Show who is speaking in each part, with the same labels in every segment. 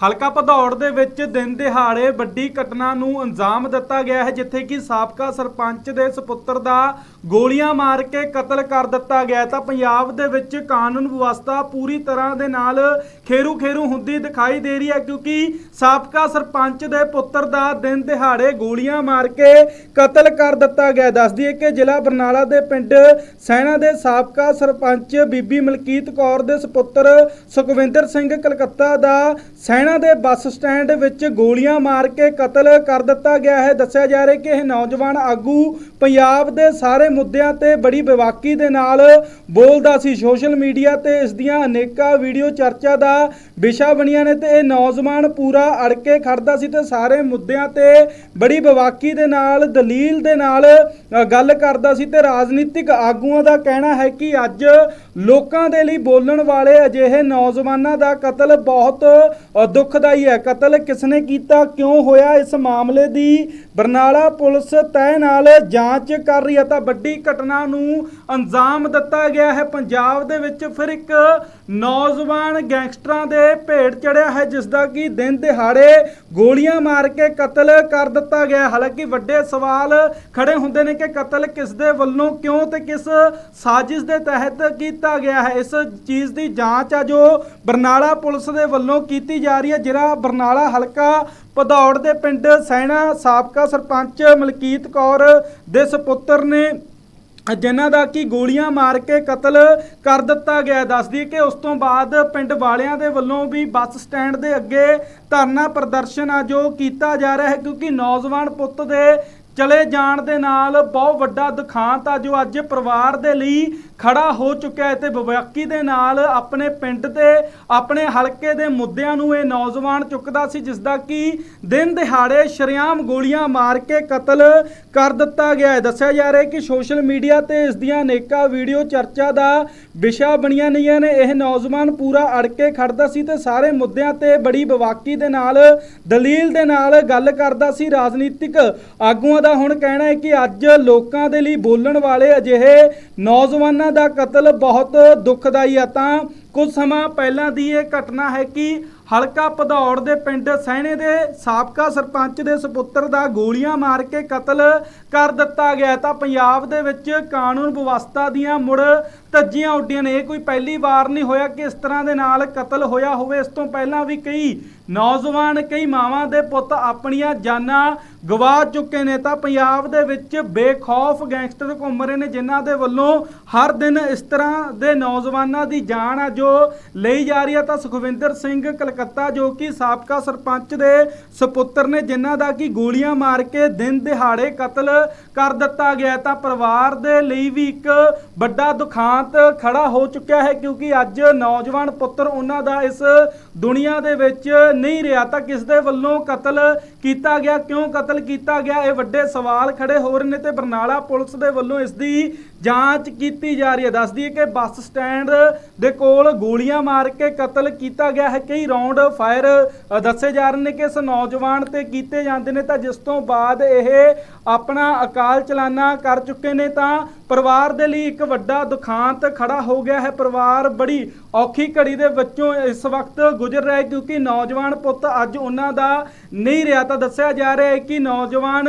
Speaker 1: ਹਲਕਾ ਭਦੌੜ ਦੇ ਵਿੱਚ ਦਿਨ ਦਿਹਾੜੇ ਵੱਡੀ ਘਟਨਾ ਨੂੰ ਅੰਜਾਮ ਦਿੱਤਾ ਗਿਆ ਹੈ, ਜਿੱਥੇ ਕਿ ਸਾਬਕਾ ਸਰਪੰਚ ਦੇ ਸੁਪੁੱਤਰ ਦਾ ਗੋਲੀਆਂ ਮਾਰ ਕੇ ਕਤਲ ਕਰ ਦਿੱਤਾ ਗਿਆ ਤਾਂ ਪੰਜਾਬ ਦੇ ਵਿੱਚ ਕਾਨੂੰਨ ਵਿਵਸਥਾ ਪੂਰੀ ਤਰ੍ਹਾਂ ਦੇ ਨਾਲ ਖੇਰੂ ਖੇਰੂ ਹੁੰਦੀ ਦਿਖਾਈ ਦੇ ਰਹੀ ਹੈ, ਕਿਉਂਕਿ ਸਾਬਕਾ ਸਰਪੰਚ ਦੇ ਪੁੱਤਰ ਦਾ ਦਿਨ ਦਿਹਾੜੇ ਗੋਲੀਆਂ ਮਾਰ ਕੇ ਕਤਲ ਕਰ ਦਿੱਤਾ ਗਿਆ ਹੈ। ਦੱਸ ਦਈਏ ਕਿ ਜ਼ਿਲ੍ਹਾ ਬਰਨਾਲਾ ਦੇ ਪਿੰਡ ਸੈਣਾ ਦੇ ਸਾਬਕਾ ਸਰਪੰਚ ਬੀਬੀ ਮਲਕੀਤ ਕੌਰ ਦੇ ਸੁਪੁੱਤਰ ਸੁਖਵਿੰਦਰ ਸਿੰਘ ਕਲਕੱਤਾ ਦਾ ਸੈਣਾ ਦੇ ਬੱਸ ਸਟੈਂਡ ਵਿੱਚ ਗੋਲੀਆਂ ਮਾਰ ਕੇ ਕਤਲ ਕਰ ਦਿੱਤਾ ਗਿਆ ਹੈ। ਦੱਸਿਆ ਜਾ ਰਿਹਾ ਕਿ ਇਹ ਨੌਜਵਾਨ ਆਗੂ ਪੰਜਾਬ ਦੇ ਸਾਰੇ ਮੁੱਦਿਆਂ ਤੇ ਬੜੀ ਬੇਵਾਕੀ ਦੇ ਨਾਲ ਬੋਲਦਾ ਸੀ। ਸੋਸ਼ਲ ਮੀਡੀਆ ਤੇ ਇਸ ਦੀਆਂ ਅਨੇਕਾਂ ਵੀਡੀਓ ਚਰਚਾ ਦਾ ਵਿਸ਼ਾ ਬਣੀਆਂ ਨੇ ਤੇ ਇਹ ਨੌਜਵਾਨ ਪੂਰਾ ਅੜ ਕੇ ਖੜਦਾ ਸੀ ਤੇ ਸਾਰੇ ਮੁੱਦਿਆਂ ਤੇ ਬੜੀ ਬੇਵਾਕੀ ਦੇ ਨਾਲ, ਦਲੀਲ ਦੇ ਨਾਲ ਗੱਲ ਕਰਦਾ ਸੀ ਤੇ ਰਾਜਨੀਤਿਕ ਆਗੂਆਂ ਦਾ ਕਹਿਣਾ ਹੈ ਕਿ ਅੱਜ ਲੋਕਾਂ ਦੇ ਲਈ ਬੋਲਣ ਵਾਲੇ ਅਜਿਹੇ ਨੌਜਵਾਨਾਂ ਦਾ ਕਤਲ ਬਹੁਤ ਅ, ਦੁਖਦਾਈ ਹੈ। ਕਤਲ ਕਿਸਨੇ ਕੀਤਾ ਕਿਉਂ ਹੋਇਆ ਇਸ ਮਾਮਲੇ ਦੀ ਬਰਨਾਲਾ ਪੁਲਿਸ ਤੈਅ ਨਾਲ ਜਾਂਚ ਕਰ ਰਹੀ ਹੈ। ਤਾਂ ਵੱਡੀ ਘਟਨਾ ਨੂੰ ਅੰਜਾਮ ਦਿੱਤਾ ਗਿਆ ਹੈ। ਪੰਜਾਬ ਦੇ ਵਿੱਚ ਫਿਰ ਇੱਕ ਨੌਜਵਾਨ ਗੈਂਗਸਟਰਾਂ ਦੇ ਭੇਟ ਚੜਿਆ ਹੈ, ਜਿਸ ਦਾ ਕਿ ਦਿਨ ਦਿਹਾੜੇ ਗੋਲੀਆਂ ਮਾਰ ਕੇ ਕਤਲ ਕਰ ਦਿੱਤਾ ਗਿਆ ਹਾਲਾਂਕਿ ਵੱਡੇ ਸਵਾਲ ਖੜੇ ਹੁੰਦੇ ਨੇ ਕਿ ਕਤਲ ਕਿਸ ਦੇ ਵੱਲੋਂ ਕਿਉਂ ਤੇ ਕਿਸ ਸਾਜ਼ਿਸ਼ ਦੇ ਤਹਿਤ ਕੀਤਾ ਗਿਆ ਹੈ। ਇਸ ਚੀਜ਼ ਦੀ ਜਾਂਚ ਆ ਜੋ ਬਰਨਾਲਾ ਪੁਲਿਸ ਦੇ ਵੱਲੋਂ ਕੀਤੀ ਜਾ ਰਹੀ ਹੈ। ਜਿਹੜਾ ਬਰਨਾਲਾ ਹਲਕਾ ਭਦੌੜ ਦੇ ਪਿੰਡ ਸੈਣਾ ਸਾਬਕਾ ਸਰਪੰਚ ਮਲਕੀਤ ਕੌਰ ਦੇ ਸੁਪੁੱਤਰ ਨੇ ਜਿਨ੍ਹਾਂ ਦਾ ਕਿ ਗੋਲੀਆਂ ਮਾਰ ਕੇ ਕਤਲ ਕਰ ਦਿੱਤਾ ਗਿਆ ਦੱਸਦੀ ਕਿ ਉਸ ਤੋਂ ਬਾਅਦ ਪਿੰਡ ਵਾਲਿਆਂ ਦੇ ਵੱਲੋਂ ਵੀ ਬੱਸ ਸਟੈਂਡ ਦੇ ਅੱਗੇ ਧਰਨਾ ਪ੍ਰਦਰਸ਼ਨ ਆ ਜੋ ਕੀਤਾ ਜਾ ਰਿਹਾ ਹੈ, ਕਿਉਂਕਿ ਨੌਜਵਾਨ ਪੁੱਤ ਦੇ ਚਲੇ ਜਾਣ ਦੇ ਨਾਲ ਬਹੁਤ ਵੱਡਾ ਦੁਖਾਂਤ ਆ ਜੋ ਅੱਜ ਪਰਿਵਾਰ ਦੇ ਲਈ ਖੜਾ ਹੋ ਚੁੱਕਿਆ ਹੈ ਤੇ ਬਵਾਕੀ ਦੇ ਨਾਲ ਆਪਣੇ ਪਿੰਡ ਤੇ ਆਪਣੇ ਹਲਕੇ ਦੇ ਮੁੱਦਿਆਂ ਨੂੰ ਇਹ ਨੌਜਵਾਨ ਚੁੱਕਦਾ ਸੀ ਜਿਸ ਦਾ ਕਿ ਦਿਨ ਦਿਹਾੜੇ ਸ਼ਰੇਆਮ ਗੋਲੀਆਂ ਮਾਰ ਕੇ ਕਤਲ ਕਰ ਦਿੱਤਾ ਗਿਆ ਹੈ। ਦੱਸਿਆ ਜਾ ਰਿਹਾ ਹੈ ਕਿ ਸੋਸ਼ਲ ਮੀਡੀਆ ਤੇ ਇਸ ਦੀਆਂ ਅਨੇਕਾਂ ਵੀਡੀਓ ਚਰਚਾ ਦਾ ਵਿਸ਼ਾ ਬਣੀਆਂ ਨਹੀਂਆਂ ਨੇ। ਇਹ ਨੌਜਵਾਨ ਪੂਰਾ ਅੜ ਕੇ ਖੜਦਾ ਸੀ ਤੇ ਸਾਰੇ ਮੁੱਦਿਆਂ ਤੇ ਬੜੀ ਬਵਾਕੀ ਦੇ ਨਾਲ, ਦਲੀਲ ਦੇ ਨਾਲ ਗੱਲ ਕਰਦਾ ਸੀ। ਰਾਜਨੀਤਿਕ ਆਗੂਆਂ ਦਾ ਹੁਣ ਕਹਿਣਾ ਹੈ ਕਿ ਅੱਜ ਲੋਕਾਂ ਦੇ ਲਈ ਬੋਲਣ ਵਾਲੇ ਅਜਿਹੇ ਨੌਜਵਾਨਾਂ ਦਾ ਕਤਲ ਬਹੁਤ ਦੁਖਦਾਈ ਆ। ਤਾਂ ਕੁਝ ਸਮਾਂ ਪਹਿਲਾਂ ਦੀ ਇਹ ਘਟਨਾ ਹੈ ਕਿ ਹਲਕਾ ਭਦੌੜ ਦੇ ਪਿੰਡ ਸਹਿਣੇ ਦੇ ਸਾਬਕਾ ਸਰਪੰਚ ਦੇ ਸੁਪੁੱਤਰ ਦਾ ਗੋਲੀਆਂ ਮਾਰ ਕੇ ਕਤਲ ਕਰ ਦਿੱਤਾ ਗਿਆ ਤਾਂ ਪੰਜਾਬ ਦੇ ਵਿੱਚ ਕਾਨੂੰਨ ਵਿਵਸਥਾ ਦੀਆਂ ਮੁੜ ਧੱਜੀਆਂ ਉੱਡੀਆਂ ਨੇ। ਇਹ ਕੋਈ ਪਹਿਲੀ ਵਾਰ ਨਹੀਂ ਹੋਇਆ ਕਿ ਇਸ ਤਰ੍ਹਾਂ ਦੇ ਨਾਲ ਕਤਲ ਹੋਇਆ ਹੋਵੇ। ਇਸ ਤੋਂ ਪਹਿਲਾਂ ਵੀ ਕਈ ਨੌਜਵਾਨ, ਕਈ ਮਾਵਾਂ ਦੇ ਪੁੱਤ ਆਪਣੀਆਂ ਜਾਨਾਂ ਗਵਾ ਚੁੱਕੇ ਨੇ। ਤਾਂ ਪੰਜਾਬ ਦੇ ਵਿੱਚ ਬੇਖੌਫ ਗੈਂਗਸਟਰ ਘੁੰਮ ਰਹੇ ਨੇ, ਜਿਨ੍ਹਾਂ ਦੇ ਵੱਲੋਂ ਹਰ ਦਿਨ ਇਸ ਤਰ੍ਹਾਂ ਦੇ ਨੌਜਵਾਨਾਂ ਦੀ ਜਾਨ ਆ ਜੋ ਲਈ ਜਾ ਰਹੀ ਹੈ ਤਾਂ ਸੁਖਵਿੰਦਰ ਸਿੰਘ ਕਲਕੱਤਾ, ਜੋ ਕਿ ਸਾਬਕਾ ਸਰਪੰਚ ਦੇ ਸੁਪੁੱਤਰ ਨੇ, ਜਿਨ੍ਹਾਂ ਦਾ ਕਿ ਗੋਲੀਆਂ ਮਾਰ ਕੇ ਦਿਨ ਦਿਹਾੜੇ ਕਤਲ ਕਰ ਦਿੱਤਾ ਗਿਆ ਤਾਂ ਪਰਿਵਾਰ ਦੇ ਲਈ ਵੀ ਇੱਕ ਵੱਡਾ ਦੁਖਾਂਤ ਖੜਾ ਹੋ ਚੁੱਕਿਆ ਹੈ, ਕਿਉਂਕਿ ਅੱਜ ਨੌਜਵਾਨ ਪੁੱਤਰ ਉਹਨਾਂ ਦਾ ਇਸ ਦੁਨੀਆ ਦੇ ਵਿੱਚ ਨਹੀਂ ਰਿਹਾ। ਤਾਂ ਕਿਸ ਦੇ ਵੱਲੋਂ ਕਤਲ ਕੀਤਾ ਗਿਆ, ਕਿਉਂ ਕਤਲ ਕੀਤਾ ਗਿਆ, ਇਹ ਵੱਡੇ ਸਵਾਲ ਖੜੇ ਹੋ ਰਹੇ ਨੇ ਤੇ ਬਰਨਾਲਾ ਪੁਲਿਸ ਦੇ ਵੱਲੋਂ ਇਸ ਦੀ ਜਾਂਚ ਕੀਤੀ ਜਾ ਰਹੀ ਹੈ। ਦੱਸਦੀ ਹੈ ਕਿ ਬੱਸ ਸਟੈਂਡ ਦੇ ਕੋਲ ਗੋਲੀਆਂ ਮਾਰ ਕੇ ਕਤਲ ਕੀਤਾ ਗਿਆ ਹੈ। ਕਈ ਰਾਉਂਡ ਫਾਇਰ ਦੱਸੇ ਜਾ ਰਹੇ ਨੇ ਕਿ ਇਸ ਨੌਜਵਾਨ ਤੇ ਕੀਤੇ ਜਾਂਦੇ ਨੇ ਤਾਂ ਜਿਸ ਤੋਂ ਬਾਅਦ ਇਹ ਆਪਣਾ ਅਕਾਲ ਚਲਾਨਾ ਕਰ ਚੁੱਕੇ ਨੇ ਤਾਂ ਪਰਿਵਾਰ ਦੇ ਲਈ ਇੱਕ ਵੱਡਾ ਦੁਖਾਂਤ ਖੜਾ ਹੋ ਗਿਆ ਹੈ। ਪਰਿਵਾਰ ਬੜੀ ਔਖੀ ਘੜੀ ਦੇ ਵਿੱਚੋਂ ਇਸ ਵਕਤ ਗੁਜ਼ਰ ਰਿਹਾ ਹੈ ਕਿਉਂਕਿ ਨੌਜਵਾਨ ਪੁੱਤ ਅੱਜ ਉਹਨਾਂ ਦਾ ਨਹੀਂ ਰਿਹਾ ਤਾਂ ਦੱਸਿਆ ਜਾ ਰਿਹਾ ਹੈ ਕਿ ਨੌਜਵਾਨ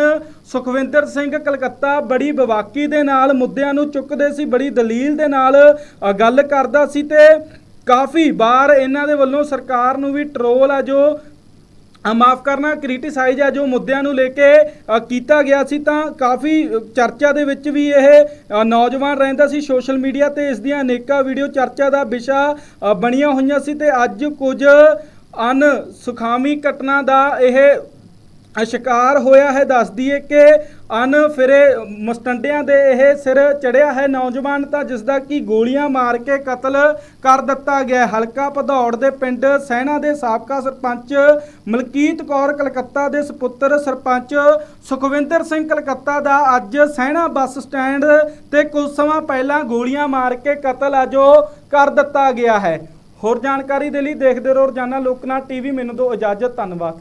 Speaker 1: ਸੁਖਵਿੰਦਰ ਸਿੰਘ ਕਲਕੱਤਾ ਬੜੀ ਬਵਾਕੀ ਦੇ ਨਾਲ ਮੁੱਦਿਆਂ ਨੂੰ ਚੁੱਕਦੇ ਸੀ, ਬੜੀ ਦਲੀਲ ਦੇ ਨਾਲ ਗੱਲ ਕਰਦਾ ਸੀ ਤੇ ਕਾਫੀ ਵਾਰ ਇਹਨਾਂ ਦੇ ਵੱਲੋਂ ਸਰਕਾਰ ਨੂੰ ਵੀ ਟਰੋਲ ਆ ਜੋ ਮਾਫ ਕਰਨਾ ਕ੍ਰਿਟਿਸਾਈਜ਼ ਆ ਜੋ ਮੁੱਦਿਆਂ ਨੂੰ ਲੈ ਕੇ ਕੀਤਾ ਗਿਆ ਸੀ ਤਾਂ ਕਾਫੀ ਚਰਚਾ ਦੇ ਵਿੱਚ ਵੀ ਇਹ ਨੌਜਵਾਨ ਰਹਿੰਦਾ ਸੀ ਸੋਸ਼ਲ ਮੀਡੀਆ ਤੇ, ਇਸ ਦੀਆਂ ਅਨੇਕਾਂ ਵੀਡੀਓ ਚਰਚਾ ਦਾ ਵਿਸ਼ਾ ਬਣੀਆਂ ਹੋਈਆਂ ਸੀ ਤੇ ਅੱਜ ਕੁਝ ਅਨ ਸੁਖਾਵੀ ਘਟਨਾ ਦਾ ਇਹ ਸ਼ਿਕਾਰ ਹੋਇਆ ਹੈ, ਦੱਸ ਦਈਏ ਕਿ ਅਨ ਫਿਰੇ ਮਸਟੰਡਿਆਂ ਦੇ ਇਹ ਸਿਰ ਚੜਿਆ ਹੈ। ਨੌਜਵਾਨ ਤਾਂ ਜਿਸ ਦਾ ਕਿ ਗੋਲੀਆਂ ਮਾਰ ਕੇ ਕਤਲ ਕਰ ਦਿੱਤਾ ਗਿਆ। ਹਲਕਾ ਭਦੌੜ ਦੇ ਪਿੰਡ ਸੈਣਾ ਦੇ ਸਾਬਕਾ ਸਰਪੰਚ ਮਲਕੀਤ ਕੌਰ ਕਲਕੱਤਾ ਦੇ ਸੁਪੁੱਤਰ ਸਰਪੰਚ ਸੁਖਵਿੰਦਰ ਸਿੰਘ ਕਲਕੱਤਾ ਦਾ ਅੱਜ ਸੈਣਾ ਬੱਸ ਸਟੈਂਡ ਤੇ ਕੁਝ ਸਮਾਂ ਪਹਿਲਾਂ ਗੋਲੀਆਂ ਮਾਰ ਕੇ ਕਤਲ ਆ ਜੋ ਕਰ ਦਿੱਤਾ ਗਿਆ ਹੈ। ਹੋਰ ਜਾਣਕਾਰੀ ਦੇ ਲਈ ਦੇਖਦੇ ਰਹੋ ਰੋਜ਼ਾਨਾ ਲੋਕਨਾਥ ਟੀਵੀ। ਮੈਨੂੰ ਦਿਓ ਇਜਾਜ਼ਤ। ਧੰਨਵਾਦ।